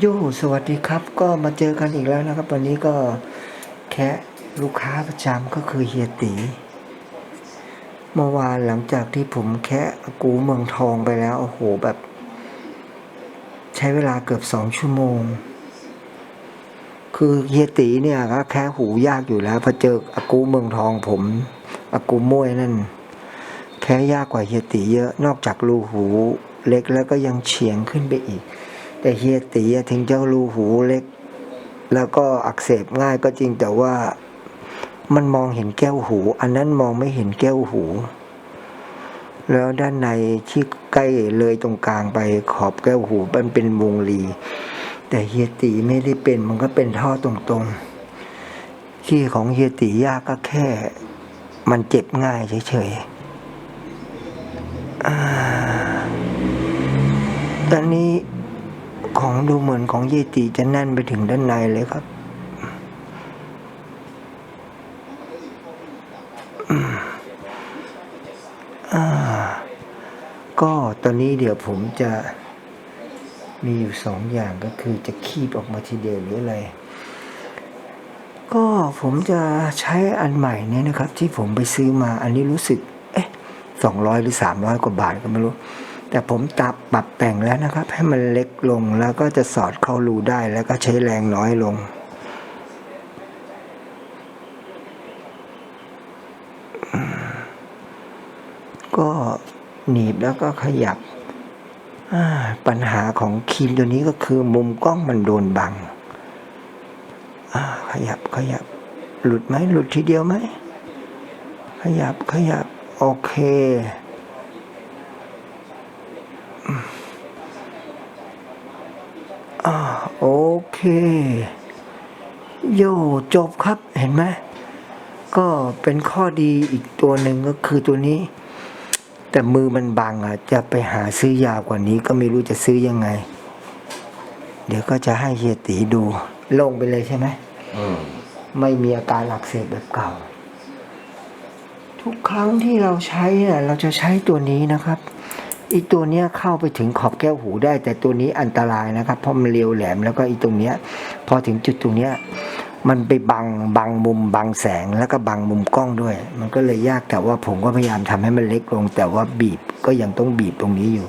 โยสวัสดีครับ ก็มาเจอกันอีกแล้วนะครับ วันนี้ก็แค่ลูกค้าประจำก็คือเฮียตีเมื่อวานหลังจากที่ผมแค่กูเมืองทองไปแล้ว โอ้โหแบบ ใช้เวลาเกือบสองชั่วโมง คือเฮียตีเนี่ยก็แค่หูยากอยู่แล้วพอเจออากูเมืองทองผมอากูมวยนั่น แค่ยากกว่าเฮียตีเยอะนอกจากรูหูเล็กแล้วก็ยังเฉียงขึ้นไปอีก แต่เฮียตีถึงจะรูหูเล็ก แล้วก็อักเสบง่ายก็จริงแต่ว่ามันมองเห็นแก้วหู อันนั้นมองไม่เห็นแก้วหู แล้วด้านในที่ใกล้เลยตรงกลางไปขอบแก้วหูมันเป็นวงรี แต่เฮียตีไม่ได้เป็นมันก็เป็นท่อตรงๆ ขี้ของเฮียตียากก็แค่ มันเจ็บง่ายเฉยๆอ่าตอนนี้ ของดูเหมือนของเยติจะแน่นไปถึงด้านในเลยครับอ่าก็ตอนนี้เดี๋ยวผมจะมีอยู่สองอย่างก็คือจะคีบออกมาทีเดียวหรืออะไร ก็ผมจะใช้อันใหม่เนี่ยนะครับ ที่ผมไปซื้อมาอันนี้รู้สึก เอ๊ะสองร้อยหรือสามร้อยกว่าบาทก็ไม่รู้ แต่ผมตับปรับแต่งแล้วนะครับ ให้มันเล็กลงแล้วก็จะสอดเข้ารูได้แล้วก็ใช้แรงน้อยลง ก็หนีบแล้วก็ขยับ ปัญหาของครีมตัวนี้ก็คือมุมกล้องมันโดนบัง ขยับขยับ หลุดไหมหลุดทีเดียวไหม ขยับขยับ โอเคอืม อ่าโอเคโยจบครับเห็นไหมก็เป็นข้อดีอีกตัวหนึ่งก็คือตัวนี้ แต่มือมันบังอะจะไปหาซื้อยาวกว่านี้ก็ไม่รู้จะซื้อยังไง เดี๋ยวก็จะให้เฮียตีดูลงไปเลยใช่ไหมอืมไม่มีอาการอักเสบแบบเก่า ทุกครั้งที่เราใช้น่ะเราจะใช้ตัวนี้นะครับ อีตัวเนี้ยเข้าไปถึงขอบแก้วหูได้ แต่ตัวนี้อันตรายนะครับเพราะมันเรียวแหลมแล้วก็อีตรงเนี้ยพอถึงจุดตรงเนี้ยมันไปบังบังมุมบังแสงแล้วก็บังมุมกล้องด้วย มันก็เลยยากแต่ว่าผมก็พยายามทำให้มันเล็กลง แต่ว่าบีบก็ยังต้องบีบตรงนี้อยู่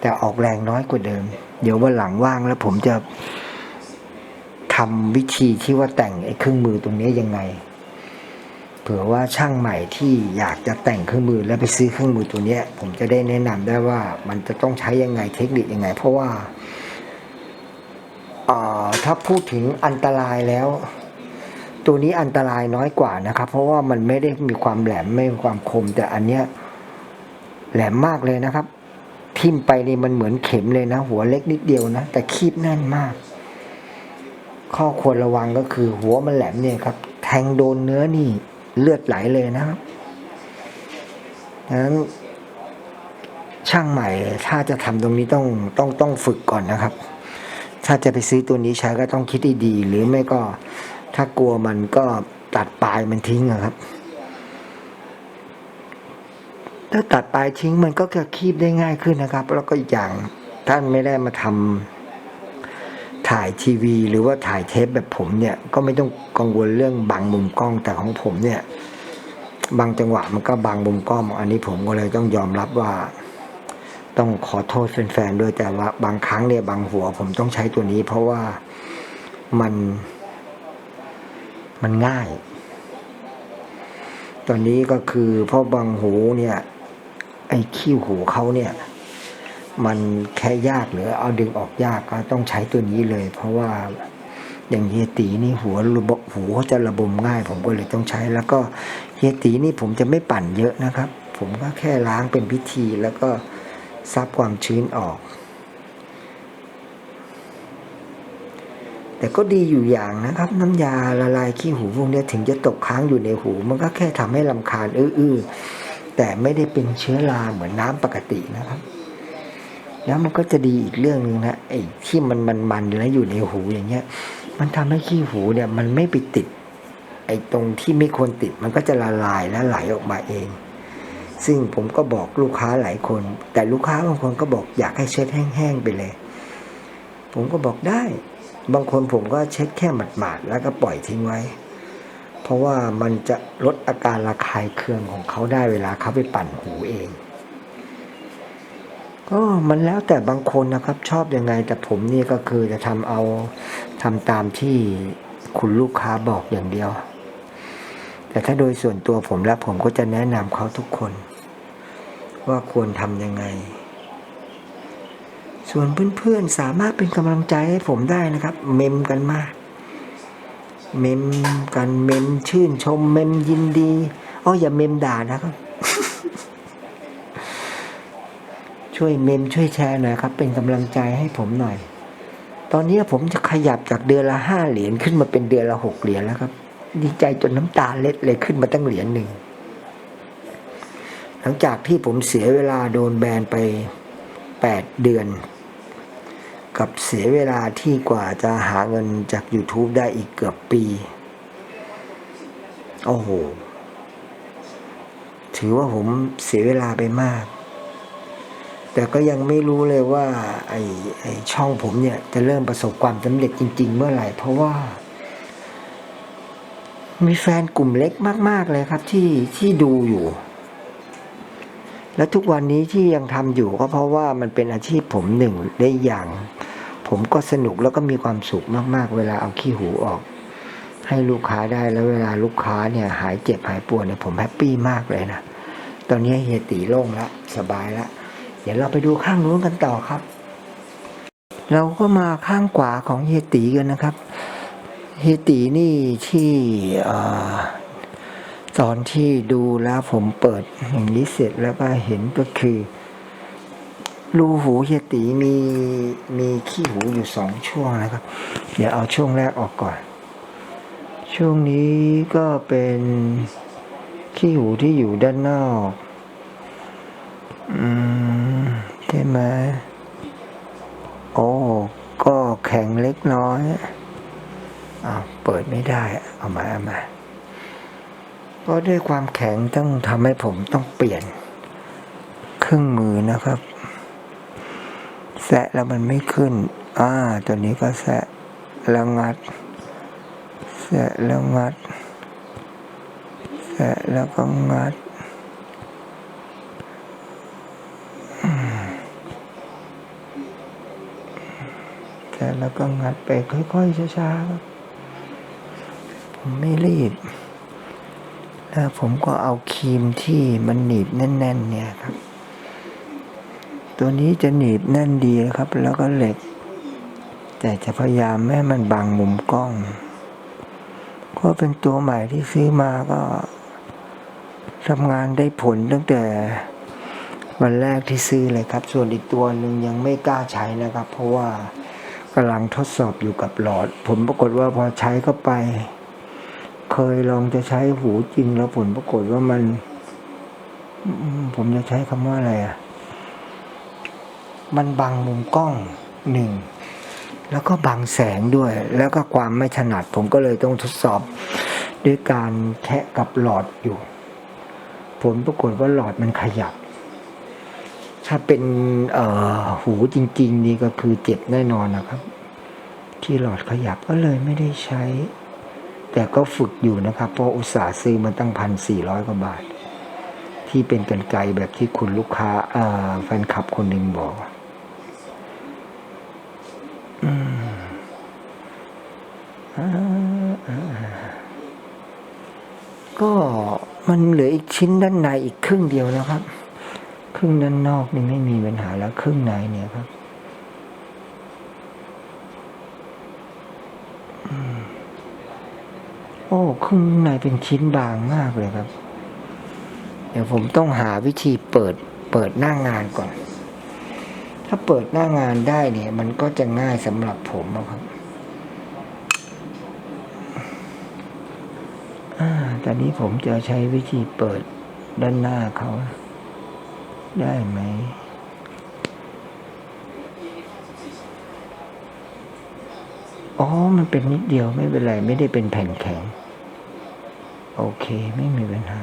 แต่ออกแรงน้อยกว่าเดิม เดี๋ยววันหลังว่างแล้วผมจะทำวิธีที่ว่าแต่งไอ้เครื่องมือตรงนี้ยังไง ผื่อว่าช่างใหม่ที่อยากจะแต่งเครื่องมือแล้วไปซื้อเครื่องมือตัวเนี้ยผมจะได้แนะนำได้ว่ามันจะต้องใช้ยังไงเทคนิคยังไง เพราะว่าถ้าพูดถึงอันตรายแล้ว ตัวนี้อันตรายน้อยกว่านะครับ เพราะว่ามันไม่ได้มีความแหลมไม่มีความคม แต่อันเนี้ยแหลมมากเลยนะครับ ทิ่มไปนี่มันเหมือนเข็มเลยนะ หัวเล็กนิดเดียวนะ แต่คีบแน่นมาก ข้อควรระวังก็คือ หัวมันแหลมเนี่ยครับ แทงโดนเนื้อนี่ เลือดไหลเลยนะครับดังนั้นช่างใหม่ถ้าจะทำตรงนี้ต้องต้องต้องฝึกก่อนนะครับ ถ้าจะไปซื้อตัวนี้ใช้ก็ต้องคิดดีๆหรือไม่ก็ถ้ากลัวมันก็ตัดปลายมันทิ้งอะครับ ถ้าตัดปลายทิ้งมันก็จะคีบได้ง่ายขึ้นนะครับ แล้วก็อีกอย่างท่านไม่ได้มาทำ ถ่ายทีวี หรือว่าถ่ายเทปแบบผมเนี่ยก็ไม่ต้องกังวลเรื่องบังมุมกล้องแต่ของผมเนี่ย บางจังหวะมันก็บางมุมกล้อง อันนี้ผมก็เลยต้องยอมรับว่า ต้องขอโทษแฟนๆด้วยแต่ว่าบางครั้งเนี่ยบางหัวผมต้องใช้ตัวนี้ เพราะว่ามันมันง่าย ตอนนี้ก็คือเพราะบางหูเนี่ย ไอ้ขี้หูเขาเนี่ย มันแค่ยากหรือเอาดึงออกยากก็ต้องใช้ตัวนี้เลย เพราะว่าอย่างเฮียตีนี่หัวระบบหูเขาจะระบมง่าย ผมก็เลยต้องใช้ แล้วก็เฮียตีนี่ผมจะไม่ปั่นเยอะนะครับ ผมก็แค่ล้างเป็นพิธีแล้วก็ซับความชื้นออก แต่ก็ดีอยู่อย่างนะครับ น้ำยาละลายขี้หูพวกนี้ถึงจะตกค้างอยู่ในหู มันก็แค่ทำให้ลำคาญอื้อแต่ไม่ได้เป็นเชื้อราเหมือนน้ำปกตินะครับ แล้วมันก็จะดีอีกเรื่องหนึ่งนะไอ้ที่มันมันมันๆแล้วอยู่ในหูอย่างเงี้ย มันทำให้ขี้หูเนี่ยมันไม่ไปติด ไอ้ตรงที่ไม่ควรติดมันก็จะละลายและไหลออกมาเอง ซึ่งผมก็บอกลูกค้าหลายคน แต่ลูกค้าบางคนก็บอกอยากให้เช็ดแห้งๆไปเลย ผมก็บอกได้ บางคนผมก็เช็ดแค่หมาดๆแล้วก็ปล่อยทิ้งไว้ เพราะว่ามันจะลดอาการระคายเคืองของเขาได้เวลาเขาไปปั่นหูเอง ก็มันแล้วแต่บางคนนะครับชอบยังไง แต่ผมนี่ก็คือจะทำเอาทำตามที่คุณลูกค้าบอกอย่างเดียว แต่ถ้าโดยส่วนตัวผมแล้วผมก็จะแนะนำเขาทุกคน ว่าควรทำยังไง ส่วนเพื่อนๆสามารถเป็นกำลังใจให้ผมได้นะครับ เมมกันมาเมมกันเมมชื่นชม เมมยินดีอ๋ออย่าเมมด่านะครับ ช่วยเมมช่วยแชร์หน่อยครับ เป็นกำลังใจให้ผมหน่อย ตอนนี้ผมจะขยับจากเดือนละห้าเหรียญขึ้นมาเป็นเดือนละหกเหรียญแล้วครับ ดีใจจนน้ำตาเล็ดเลยขึ้นมาตั้งเหรียญหนึ่ง หลังจากที่ผมเสียเวลาโดนแบนไปแปดเดือน กับเสียเวลาที่กว่าจะหาเงินจาก YouTube ได้อีกเกือบปี โอ้โห ถือว่าผมเสียเวลาไปมาก แต่ก็ยังไม่รู้เลยว่าไอ้ไอ้ช่องผมเนี่ยจะเริ่มประสบความสำเร็จจริง ๆ เมื่อไหร่เพราะว่า มีแฟนกลุ่มเล็กมาก ๆ เลยครับที่ที่ดูอยู่ และทุกวันนี้ที่ยังทำอยู่ก็เพราะว่ามันเป็นอาชีพผมหนึ่งได้อย่าง ผมก็สนุกแล้วก็มีความสุขมาก ๆ เวลาเอาขี้หูออก ให้ลูกค้าได้แล้วเวลาลูกค้าเนี่ยหายเจ็บหายปวดเนี่ยผมแฮปปี้มากเลยนะตอนนี้เฮียตีโล่งละสบายละ ดี๋ยวเราไปดูข้างนู้นกันต่อครับ เราก็มาข้างขวาของเฮตีกันนะครับ เฮตีนี่ที่ตอนที่ดูแล้วผมเปิดอย่างนี้เสร็จแล้วก็เห็นก็คือรูหูเฮียตีมีมีขี้หูอยู่สองช่วงนะครับ เดี๋ยวเอาช่วงแรกออกก่อน ช่วงนี้ก็เป็นขี้หูที่อยู่ด้านนอก อืม ใช่ไหมโอ้ก็แข็งเล็กน้อยอ้าวเปิดไม่ได้เอามาเอามาก็ด้วยความแข็งต้องทำให้ผมต้องเปลี่ยน เครื่องมือนะครับแสะแล้วมันไม่ขึ้น อ่า ตัวนี้ก็แสะแล้วงัด แสะแล้วงัด แสะแล้วก็งัด แสะแล้วก็งัดไปค่อยๆช้าๆครับผมไม่รีบ แล้วผมก็เอาครีมที่มันหนีบแน่น ๆ เนี่ยครับ ตัวนี้จะหนีบแน่นดีครับ แล้วก็เหล็ก แต่จะพยายามไม่ให้มันบังมุมกล้อง ก็เป็นตัวใหม่ที่ซื้อมาก็ทำงานได้ผลตั้งแต่วันแรกที่ซื้อเลยครับ ส่วนอีกตัวหนึ่งยังไม่กล้าใช้นะครับ เพราะว่า กำลังทดสอบอยู่กับหลอด ผลปรากฏว่าพอใช้เข้าไป เคยลองจะใช้หูจริงแล้วผลปรากฏว่ามัน ผมจะใช้คำว่าอะไรอะ มันบังมุมกล้องหนึ่งแล้วก็บังแสงด้วย แล้วก็ความไม่ถนัด ผมก็เลยต้องทดสอบด้วยการแคะกับหลอดอยู่ ผลปรากฏว่าหลอดมันขยับ ถ้าเป็นหูจริง ๆ นี่ก็คือเจ็บแน่นอนนะครับ ที่หลอดขยับก็เลยไม่ได้ใช้ แต่ก็ฝึกอยู่นะครับ เพราะอุตส่าห์ซื้อมาตั้งพันสี่ร้อยกว่าบาท ที่เป็นกันไกลแบบที่คุณลูกค้าแฟนคลับคนหนึ่งบอกก็มันเหลืออีกชิ้นด้านในอีกครึ่งเดียวนะครับ ครึ่งด้านนอกนี่ไม่มีปัญหาแล้วครึ่งในเนี่ยครับโอ้ครึ่งในเป็นชิ้นบางมากเลยครับ เดี๋ยวผมต้องหาวิธีเปิดเปิดหน้างานก่อน ถ้าเปิดหน้างานได้เนี่ย มันก็จะง่ายสำหรับผมอะครับอ่าตอนนี้ผมจะใช้วิธีเปิดด้านหน้าเขา ได้ไหม อ๋อ มันเป็นนิดเดียวไม่เป็นไร ไม่ได้เป็นแผ่นแข็ง โอเคไม่มีปัญหา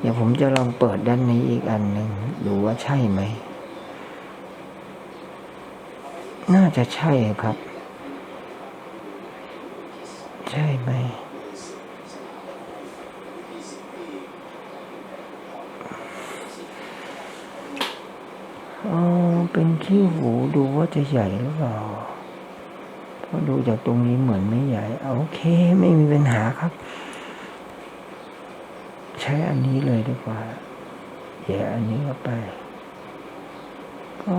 เดี๋ยวผมจะลองเปิดด้านนี้อีกอันหนึ่งดูว่าใช่ไหม น่าจะใช่ครับ ใช่ไหม อ๋อเป็นขี้หูดูว่าจะใหญ่หรือเปล่าเพราะดูจากตรงนี้เหมือนไม่ใหญ่ โอเคไม่มีปัญหาครับ ใช้อันนี้เลยดีกว่าแย่อันนี้เข้าไป ก็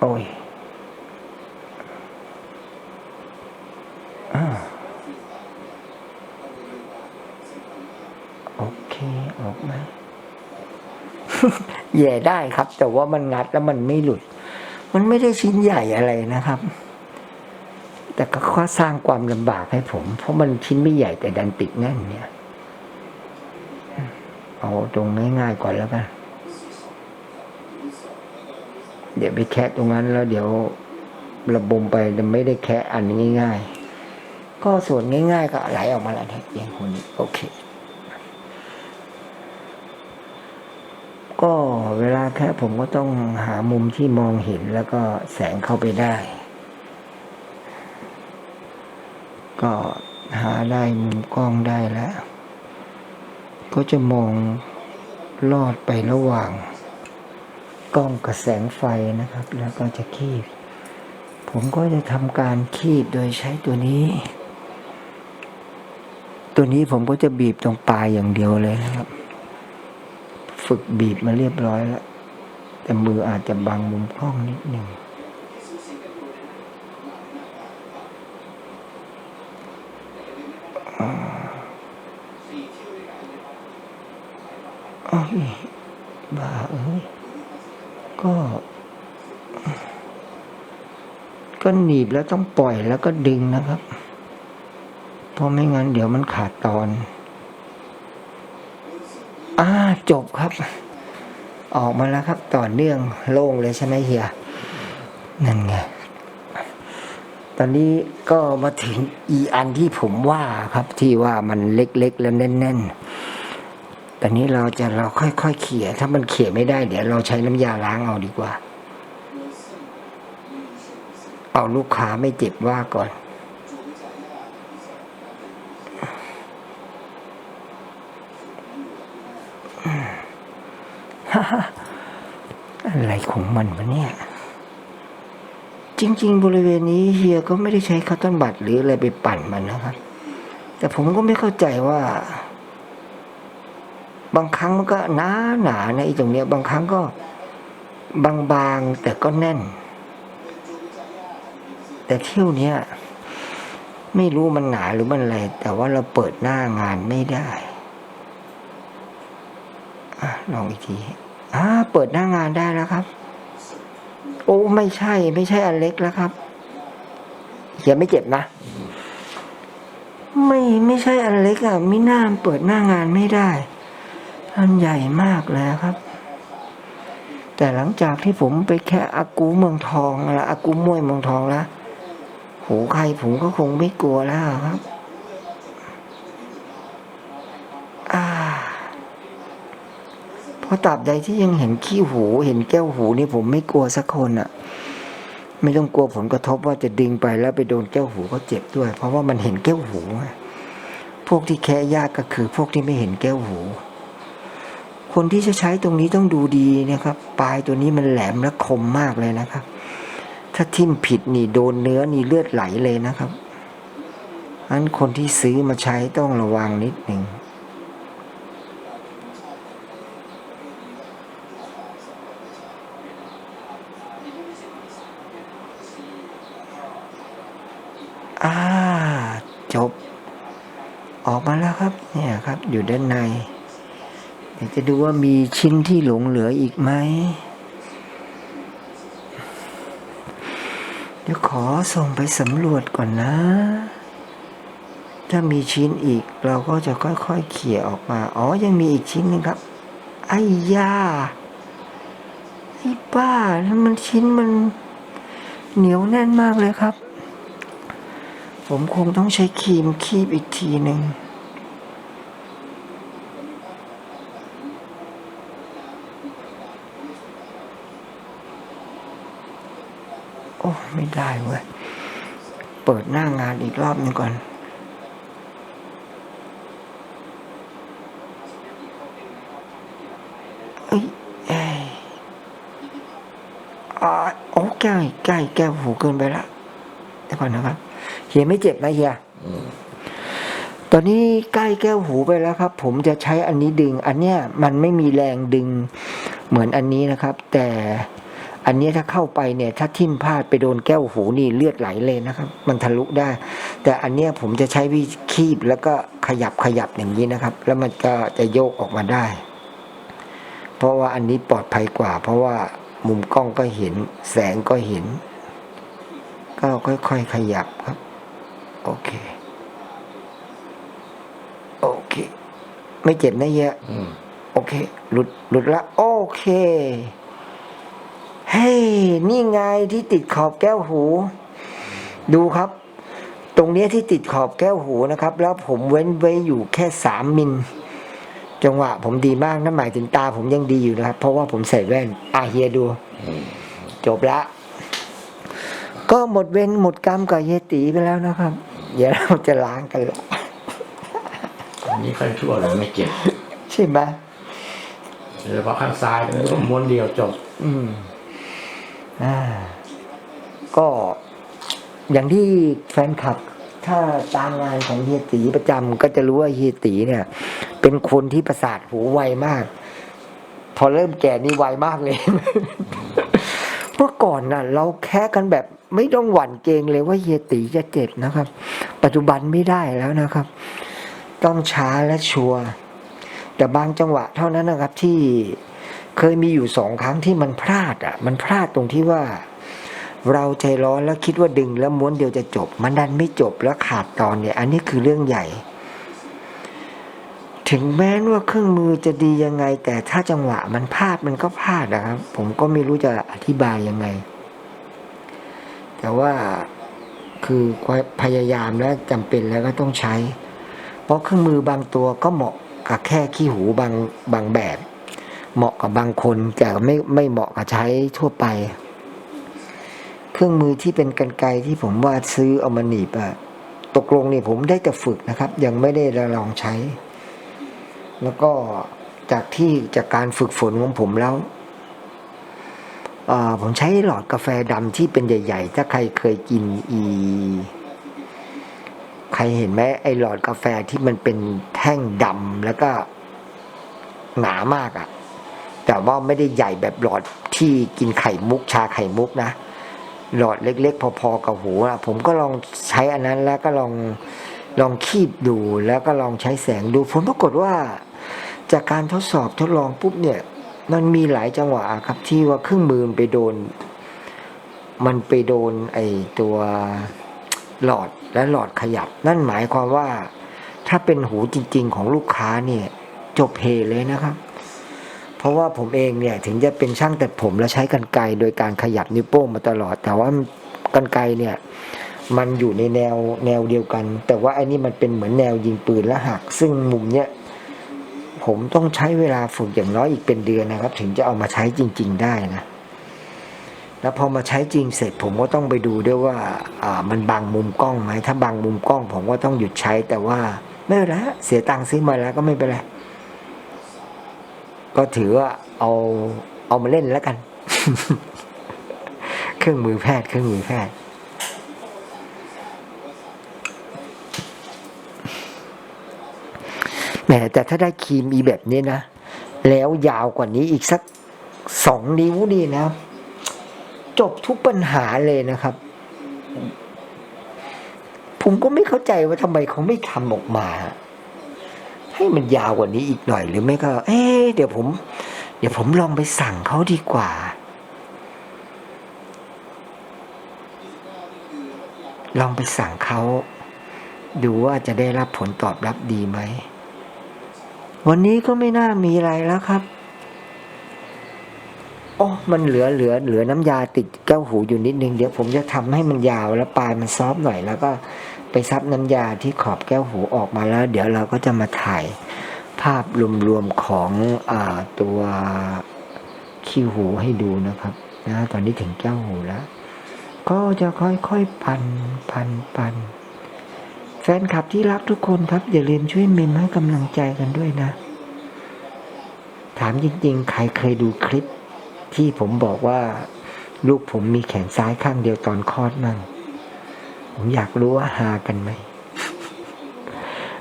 โอ้ยอาโอเค ออกไหม แย่ได้ครับ แต่ว่ามันงัดแล้วมันไม่หลุด มันไม่ได้ชิ้นใหญ่อะไรนะครับ แต่ก็ข้อสร้างความลำบากให้ผม เพราะมันชิ้นไม่ใหญ่แต่ดันติดแน่นเนี่ยเอาตรงง่ายๆก่อนแล้วกันเดี๋ยวไปแคะตรงนั้นแล้วเดี๋ยวระบมไปแต่ไม่ได้แคะอันง่ายๆ ก็ส่วนง่ายๆ ก็ไหลออกมาแล้วแท็กองคนนี้โอเค ก็เวลาแค่ผมก็ต้องหามุมที่มองเห็นแล้วก็แสงเข้าไปได้ ก็หาได้มุมกล้องได้แล้ว ก็จะมองลอดไประหว่าง กล้องกับแสงไฟนะครับ แล้วก็จะคีบ ผมก็จะทำการคีบโดยใช้ตัวนี้ ตัวนี้ผมก็จะบีบตรงปลายอย่างเดียวเลยนะครับ ฝึกบีบมาเรียบร้อยแล้ว แต่มืออาจจะบังมุมกล้องนิดหนึ่งอ่าโอ้ยบ้าเอ้ย ก็ ก็หนีบแล้วต้องปล่อยแล้วก็ดึงนะครับ เพราะไม่งั้นเดี๋ยวมันขาดตอน จบครับ ออกมาแล้วครับ ต่อเนื่องโล่งเลยใช่ไหมเฮีย นั่นไง ตอนนี้ก็มาถึงอีอันที่ผมว่าครับที่ว่ามันเล็กๆ แล้วแน่น ๆ ตอนนี้เราจะเราค่อยๆเขี่ยถ้ามันเขี่ยไม่ได้ เดี๋ยวเราใช้น้ำยาล้างเอาดีกว่า เอาลูกค้าไม่เจ็บว่าก่อน อะไรของมันวะเนี่ย จริง ๆ บริเวณนี้เฮียก็ไม่ได้ใช้คัตเตอร์บัตหรืออะไรไปปั่นมันนะครับ แต่ผมก็ไม่เข้าใจว่า บางครั้งมันก็หนาหนานตรงเนี้ย บางครั้งก็บางๆแต่ก็แน่น แต่เที่ยวเนี้ยไม่รู้มันหนาหรือมันอะไร แต่ว่าเราเปิดหน้างานไม่ได้อะลองอีกที ปิดหน้างานได้แล้วครับ โอ้ไม่ใช่ ไม่ใช่อันเล็กแล้วครับ เขียนไม่เจ็บนะ ไม่ไม่ใช่อันเล็กอะมิน่ามนเปิดหน้างานไม่ได้อันใหญ่มากเลยครับ แต่หลังจากที่ผมไปแค่อากูเมืองทองแล้วอากูมวยเมืองทองแล้วโหใครผมก็คงไม่กลัวแล้วครับ อ่าเพ ราะตราบใดที่ยังเห็นขี้หู เห็นแก้วหูนี่ผมไม่กลัวสักคนอะไม่ต้องกลัวผลกระทบว่าจะดึงไปแล้วไปโดนแก้วหูก็เจ็บด้วย เพราะว่ามันเห็นแก้วหู พวกที่แค่ยากก็คือ พวกที่ไม่เห็นแก้วหู คนที่จะใช้ตรงนี้ต้องดูดีนะครับ ปลายตัวนี้มันแหลมและคมมากเลยนะครับ ถ้าทิ่มผิดนี่โดนเนื้อนี่เลือดไหลเลยนะครับอันคนที่ซื้อมาใช้ต้องระวังนิดหนึ่ง อ่าจบ ออกมาแล้วครับ เนี่ยครับ อยู่ด้านในเดี๋ยวจะดูว่ามีชิ้นที่หลงเหลืออีกไหมเดี๋ยวขอส่งไปสำรวจก่อนนะ ถ้ามีชิ้นอีกเราก็จะค่อยๆเขี่ยออกมา อ๋อ ยังมีอีกชิ้นหนึ่งครับไอ้ยาไอ้ป้าแล้วมันชิ้นมันเหนียวแน่นมากเลยครับ ผมคงต้องใช้ครีมคีบอีกทีหนึ่งโอ้ไม่ได้เว้ย เปิดหน้างานอีกรอบหนึงก่อน เอ้ยเอ้ยอ่าโอ้แก้วใกล้แก้วหูเกินไปละเดี๋ยวก่อนนะครับ เฮียไม่เจ็บนะเฮียตอนนี้ใกล้แก้วหูไปแล้วครับ ผมจะใช้อันนี้ดึง อันเนี้ยมันไม่มีแรงดึงเหมือนอันนี้นะครับ แต่อันเนี้ยถ้าเข้าไปเนี่ย ถ้าทิ่มพลาดไปโดนแก้วหูนี่เลือดไหลเลยนะครับ มันทะลุได้ แต่อันเนี้ยผมจะใช้วิธีคีบแล้วก็ขยับขยับอย่างนี้นะครับ แล้วมันก็จะโยกออกมาได้ เพราะว่าอันนี้ปลอดภัยกว่า เพราะว่ามุมกล้องก็เห็น แสงก็เห็น ก็ค่อยๆขยับครับ โอเค โอเค ไม่เจ็บนะเฮียอืมโอเค หลุดหลุดละโอเค เฮ้ยนี่ไงที่ติดขอบแก้วหู ดูครับ ตรงเนี้ยที่ติดขอบแก้วหูนะครับ แล้วผมเว้นไว้อยู่แค่สามมิลจังหวะผมดีมากนั่นหมายถึงตาผมยังดีอยู่นะครับ เพราะว่าผมใส่แว่นอาเฮียดู จบละ ก็หมดเวรหมดกรรมกับเฮียตีไปแล้วนะครับ เดี๋ยวเราจะล้างกันละอันนี้ค่อยชั่วเลยไม่เจ็บใช่ไหมโดยเฉพาะข้างซ้ายนี่ก็ม้วนเดียวจบ อืม อ่า ก็อย่างที่แฟนคลับ ถ้าตามงานของเฮียตีประจำก็จะรู้ว่าเฮียตีเนี่ย เป็นคนที่ประสาทหูไวมาก พอเริ่มแก่นี่ไวมากเลย เมื่อก่อนน่ะ เราแค่กันแบบไม่ต้องหวั่นเกรงเลยว่าเฮียตีจะเจ็บนะครับ ปัจจุบันไม่ได้แล้วนะครับ ต้องช้าและชัวร์แต่บางจังหวะเท่านั้นนะครับที่เคยมีอยู่สองครั้งที่มันพลาดอะ มันพลาดตรงที่ว่า เราใจร้อนแล้วคิดว่าดึงแล้วม้วนเดียวจะจบ มันดันไม่จบแล้วขาดตอนเนี่ย อันนี้คือเรื่องใหญ่ ถึงแม้ว่าเครื่องมือจะดียังไง แต่ถ้าจังหวะมันพลาดมันก็พลาดนะครับ ผมก็ไม่รู้จะอธิบายยังไง แต่ว่าคือพยายามและจำเป็นแล้วก็ต้องใช้ เพราะเครื่องมือบางตัวก็เหมาะกับแค่ขี้หูบางบางแบบ เหมาะกับบางคนแต่ไม่ไม่เหมาะกับใช้ทั่วไป เครื่องมือที่เป็นกันไกรที่ผมว่าซื้อเอามาหนีบอะตกลงนี่ผมได้แต่ฝึกนะครับ ยังไม่ได้ลองใช้ แล้วก็จากที่จากการฝึกฝนของผมแล้วผมใช้หลอดกาแฟดำที่เป็นใหญ่ ๆ ถ้าใครเคยกินอี ใครเห็นไหมไอหลอดกาแฟที่มันเป็นแท่งดำแล้วก็หนามากอะ่ะ แต่ว่าไม่ได้ใหญ่แบบหลอดที่กินไข่มุกชาไข่มุกนะ หลอดเล็ก ๆ พอๆกับหูอะผมก็ลองใช้อันนั้นแล้วก็ลองลองคีบดูแล้วก็ลองใช้แสงดูผลปรากฏว่า จากการทดสอบทดลองปุ๊บเนี่ย มันมีหลายจังหวะครับที่ว่าเครื่องมือมันไปโดน มันไปโดนไอตัวหลอดและหลอดขยับ นั่นหมายความว่า ถ้าเป็นหูจริง ๆ ของลูกค้าเนี่ย จบเพเลยนะครับ เพราะว่าผมเองเนี่ย ถึงจะเป็นช่างตัดผมและใช้กันไกโดยการขยับนิ้วโป้งมาตลอด แต่ว่ากันไกเนี่ยมันอยู่ในแนวแนวเดียวกัน แต่ว่าไอ้นี่มันเป็นเหมือนแนวยิงปืนและหัก ซึ่งมุมเนี้ย ผมต้องใช้เวลาฝึกอย่างน้อยอีกเป็นเดือนนะครับ ถึงจะเอามาใช้จริง ๆ ได้นะแล้วพอมาใช้จริงเสร็จผมก็ต้องไปดูด้วยว่าอ่ามันบังมุมกล้องไหมถ้าบังมุมกล้อง ผมก็ต้องหยุดใช้แต่ว่าไม่เป็นไรฮะเสียตังค์ซื้อมาแล้วก็ไม่เป็นไรก็ถือว่าเอาเอามาเล่นแล้วกัน เครื่องมือแพทย์เครื่องมือแพทย์ แหมแต่ถ้าได้ครีมอีแบบนี้นะ แล้วยาวกว่านี้อีกสักสองนิ้วนี่นะ จบทุกปัญหาเลยนะครับ ผมก็ไม่เข้าใจว่าทำไมเขาไม่ทำออกมา ให้มันยาวกว่านี้อีกหน่อยหรือไม่ก็ เอ๊เดี๋ยวผม เดี๋ยวผมลองไปสั่งเขาดีกว่าลองไปสั่งเขา ดูว่าจะได้รับผลตอบรับดีไหม วันนี้ก็ไม่น่ามีอะไรแล้วครับ โอ้มันเหลือเหลือเหลือน้ำยาติดแก้วหูอยู่นิดนึง เดี๋ยวผมจะทำให้มันยาวแล้วปลายมันซอฟหน่อย แล้วก็ไปซับน้ำยาที่ขอบแก้วหูออกมาแล้ว เดี๋ยวเราก็จะมาถ่ายภาพรวมๆของอตัวขี้หูให้ดูนะครับนะตอนนี้ถึงแก้วหูแล้ว ก็จะค่อยๆ ปันปันปั่น ฟนคลับที่รักทุกคนครับ อย่าลืมช่วยเมมให้กำลังใจกันด้วยนะ ถามจริงๆ ใครเคยดูคลิป ที่ผมบอกว่า ลูกผมมีแขนซ้ายข้างเดียวตอนคลอดมั่งผมอยากรู้ว่าหากันไหม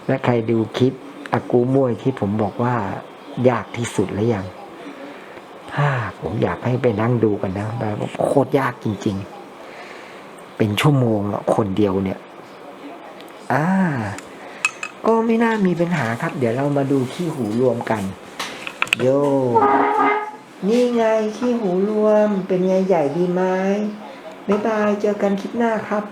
และใครดูคลิปอากูมวยที่ผมบอกว่า ยากที่สุดหรือยังฮ่าผมอยากให้ไปนั่งดูกันนะแบบโคตรยากจริง ๆ เป็นชั่วโมงอะคนเดียวเนี่ย อ่า ก็ไม่น่ามีปัญหาครับ เดี๋ยวเรามาดูขี้หูรวมกัน โย นี่ไงขี้หูรวมเป็นไงใหญ่ดีไหมบ๊ายบายเจอกันคลิปหน้าครับ